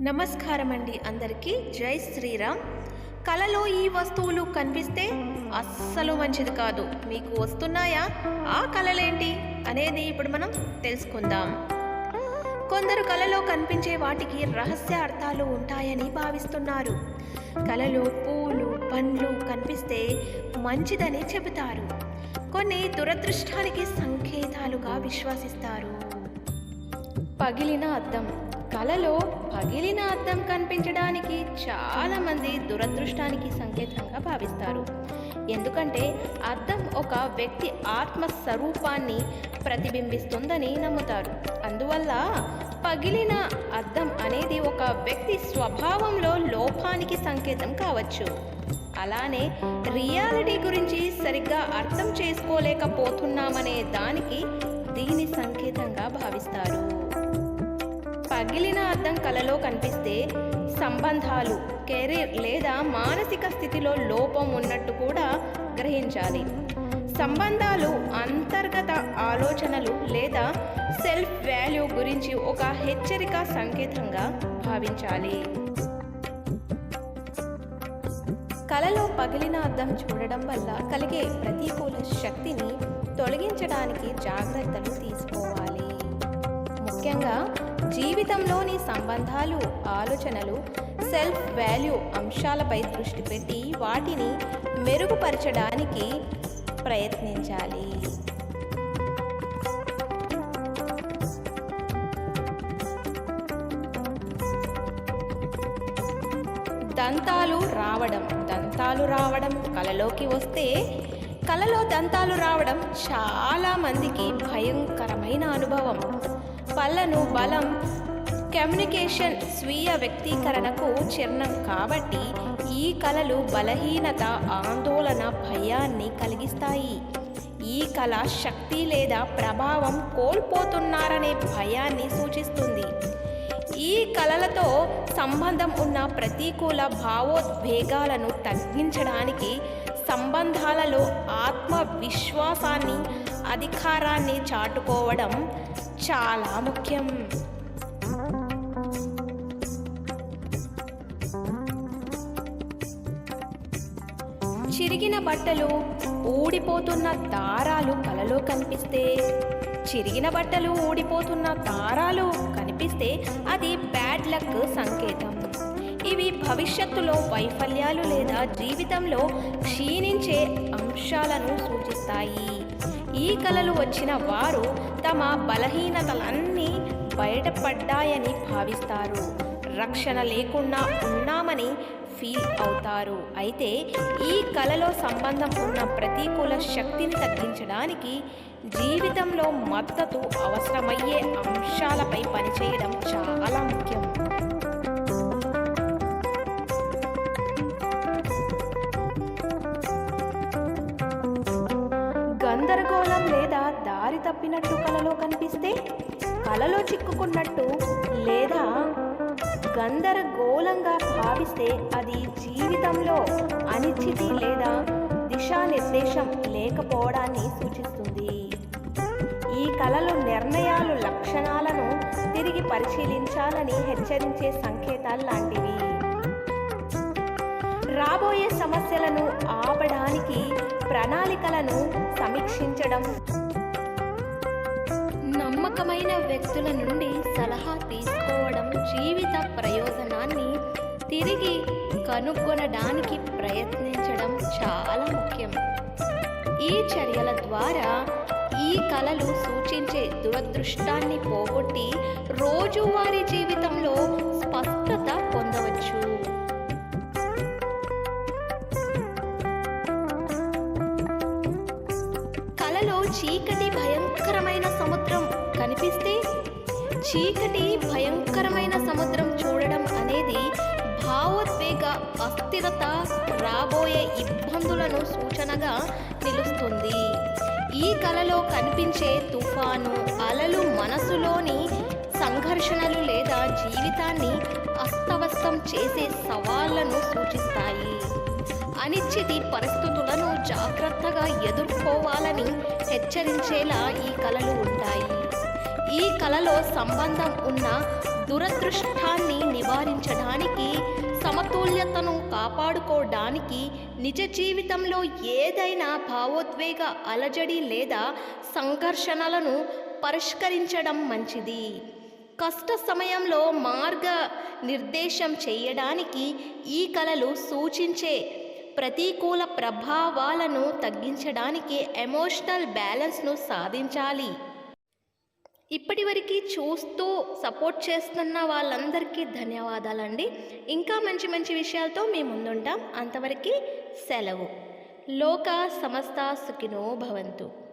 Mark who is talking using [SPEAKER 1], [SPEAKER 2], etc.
[SPEAKER 1] నమస్కారం అండి అందరికీ. జై శ్రీరామ్. కలలో ఈ వస్తువులు కనిపిస్తే అస్సలు మంచిది కాదు. మీకు వస్తున్నాయా? ఆ కలలేంటి? అనేది ఇప్పుడు మనం తెలుసుకుందాం. కొందరు కలలో కనిపించే వాటికి రహస్య అర్థాలు ఉంటాయని భావిస్తున్నారు. కలలో పూలు పండ్లు కనిపిస్తే మంచిదని చెబుతారు. కొన్ని దురదృష్టానికి సంకేతాలుగా విశ్వసిస్తారు. పగిలిన అద్దం. కలలో పగిలిన అర్థం కనిపించడానికి చాలామంది దురదృష్టానికి సంకేతంగా భావిస్తారు. ఎందుకంటే అర్థం ఒక వ్యక్తి ఆత్మ స్వరూపాన్ని ప్రతిబింబిస్తుందని నమ్ముతారు. అందువల్ల పగిలిన అర్థం అనేది ఒక వ్యక్తి స్వభావంలో లోపానికి సంకేతం కావచ్చు. అలానే రియాలిటీ గురించి సరిగ్గా అర్థం చేసుకోలేకపోతున్నామనే దానికి దీని సంకేతంగా భావిస్తారు. పగిలిన అర్థం కలలో కనిపిస్తే సంబంధాలు కెరీర్ లేదా మానసిక స్థితిలో లోపం ఉన్నట్టు కూడా గ్రహించాలి. సంబంధాలు అంతర్గత ఆలోచనలు లేదా సెల్ఫ్ వాల్యూ గురించి ఒక హెచ్చరిక సంకేతంగా భావించాలి. కలలో పగిలిన అర్థం చూడడం వల్ల కలిగే ప్రతికూల శక్తిని తొలగించడానికి జాగ్రత్తలు తీసుకోవాలి. ముఖ్యంగా జీవితంలోని సంబంధాలు ఆలోచనలు సెల్ఫ్ వాల్యూ అంశాలపై దృష్టి పెట్టి వాటిని మెరుగుపరచడానికి ప్రయత్నించాలి. దంతాలు రావడం దంతాలు రావడం కలలోకి వస్తే కలలో దంతాలు రావడం చాలా మందికి భయంకరమైన అనుభవం. పళ్ళను బలం కమ్యూనికేషన్ స్వీయ వ్యక్తీకరణకు చిహ్నం కాబట్టి ఈ కళలు బలహీనత ఆందోళన భయాన్ని కలిగిస్తాయి. ఈ కళ శక్తి లేదా ప్రభావం కోల్పోతున్నారనే భయాన్ని సూచిస్తుంది. ఈ కళలతో సంబంధం ఉన్న ప్రతికూల భావోద్వేగాలను తగ్గించడానికి సంబంధాలలో ఆత్మవిశ్వాసాన్ని అధికారాన్ని చాటుకోవడం చాలా ముఖ్యం. చిరిగిన బట్టలు ఊడిపోతున్న దారాలు కలలో కనిపిస్తే చిరిగిన బట్టలు ఊడిపోతున్న దారాలు కనిపిస్తే అది బ్యాడ్ లక్ సంకేతం. ఇవి భవిష్యత్తులో వైఫల్యాలు లేదా జీవితంలో క్షీణించే అంశాలను సూచిస్తాయి. ఈ కళలు వచ్చిన వారు తమ బలహీనతలన్నీ బయటపడ్డాయని భావిస్తారు. రక్షణ లేకుండా ఉన్నామని ఫీల్ అవుతారు. అయితే ఈ కళలో సంబంధం ఉన్న ప్రతికూల శక్తిని తగ్గించడానికి జీవితంలో మద్దతు అవసరమయ్యే అంశాలపై పనిచేయడం చాలా ముఖ్యం. దారి తప్పినట్టు కలలో కనిపిస్తే కలలో చిక్కుకున్నట్టు లేదా గందరగోళంగా భావిస్తే అది జీవితంలో అనిశ్చితి లేదా దిశానిర్దేశం లేకపోవడాన్ని సూచిస్తుంది. ఈ కళలు నిర్ణయాలు లక్షణాలను తిరిగి పరిశీలించాలని హెచ్చరించే సంకేతాలు లాంటివి. రాబోయే సమస్యలను ఆపడానికి ప్రణాళికలను సమీక్షించడం నమ్మకమైన వ్యక్తుల నుండి సలహా తీసుకోవడం జీవిత ప్రయోజనాన్ని తిరిగి కనుగొనడానికి ప్రయత్నించడం చాలా ముఖ్యం. ఈ చర్యల ద్వారా ఈ కళలు సూచించే దురదృష్టాన్ని పోగొట్టి రోజువారీ జీవితంలో స్పష్టత పొందవచ్చు. కలలో చీకటి కనిపిస్తే చీకటి భయంకరమైన సముద్రం చూడడం అనేది భావోద్వేగ అస్థిరత రాబోయే ఇబ్బందులను సూచనగా నిలుస్తుంది. ఈ కలలో కనిపించే తుఫాను అలలు మనసులోని సంఘర్షణలు లేదా జీవితాన్ని అస్తవ్యస్తం చేసే సవాళ్ళను సూచిస్తాయి. అనిశ్చితి పరిస్థితులను జాగ్రత్తగా ఎదుర్కోవాలని హెచ్చరించేలా ఈ కళలు ఉంటాయి. ఈ కళలో సంబంధం ఉన్న దురదృష్టాన్ని నివారించడానికి సమతుల్యతను కాపాడుకోవడానికి నిజ జీవితంలో ఏదైనా భావోద్వేగ అలజడి లేదా సంఘర్షణలను పరిష్కరించడం మంచిది. కష్ట సమయంలో మార్గ నిర్దేశం చేయడానికి ఈ కళలు సూచించే ప్రతికూల ప్రభావాలను తగ్గించడానికి ఎమోషనల్ బ్యాలెన్స్ను సాధించాలి. ఇప్పటివరకు చూస్తూ సపోర్ట్ చేస్తున్న వాళ్ళందరికీ ధన్యవాదాలండి. ఇంకా మంచి మంచి విషయాలతో మేము ముందుంటాం. అంతవరకు సెలవు. లోక సమస్త సుఖినో భవంతు.